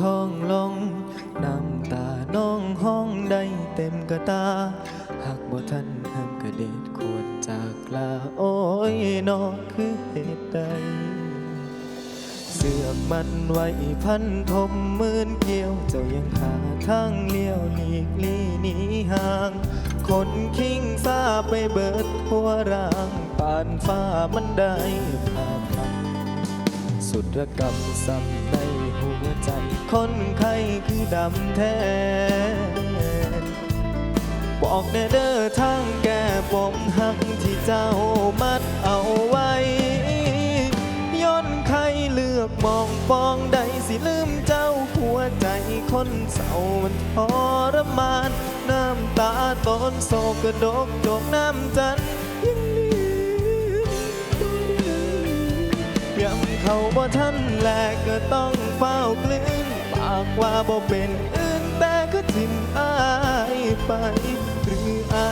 ท้องลง น้ำตาน้องห้องได้เต็มกระตา หากบ่ทันห้ามกระเด็ดควรจากลาโอ้ยนอคือเหตุใด เสือกมันไว้พันทมหมื่นเกี่ยว เจ้ายังหาทางเลี้ยวหลีกลี่หนีห่าง คนคิงซาไปเบิดทั่วราง ป่านฟ้ามันได้พาพ สุดระกรรมซ้ำในหัวใจ คนไข้คือดำแท้ บอกแน่เด้อทางแก้ปมหักที่เจ้ามัดเอาไว้ ย้อนใครเลือกมองปองใดสิลืมเจ้าหัวใจคนเศร้ามันทรมาน น้ำตาตนโศกกระดกจกน้ำจันทร์ยัง ย้ำเขาบ่ทันแลกก็ต้องเฝ้ากลืนปากว่าบ่เป็นอื่นแต่ก็ทิมอายไปหรืออาย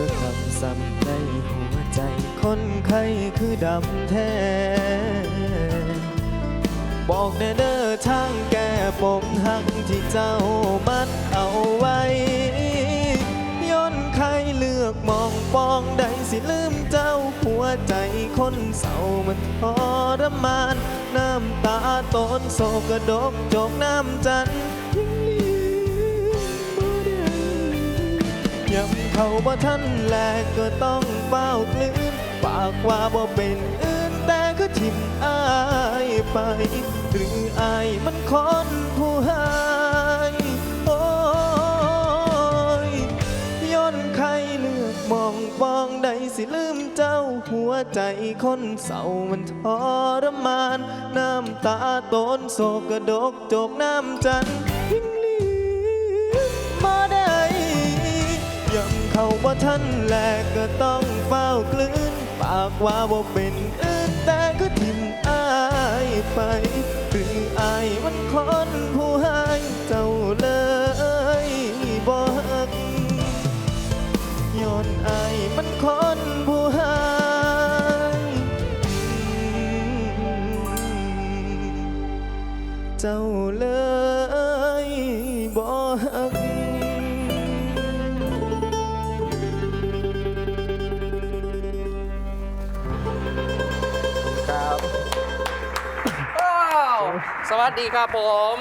สุดด้วยคำซ้ำในหัวใจ คนไข้คือดำแท้ บอกแน่เด้อทางแก้ปมหักที่เจ้ามัดเอาไว้ ย้อนใครเลือกมองปองใดสิลืมเจ้าหัวใจคนเศร้ามันทรมาน น้ำตาตนโศกระดกจกน้ำจันทร์ยังลืมบ่ได้ย้ำ เขาบ่ทันแลกก็ต้องเฝ้ากลืนปากว่าบ่เป็นอื่นแต่ก็ทิมอายไป หรืออายมันคนผู้หายโอ้ยย้อนใครเลือกมองปองใดสิลืมเจ้าหัวใจคนเศร้ามันทรมาน น้ำตาตนโศกกระดกจกน้ำจันทร์ ว่าท่านแลกก็ต้องเฝ้ากลืน ปากว่าบ่เป็นอื่นแต่ก็ทิมอายไปหรืออายมันคนผู้ใหายเจ้าเลยบ่ฮักย้อนอายมันคนผู้ใหายเจ้าเลยบ่ฮัก สวัสดีครับผม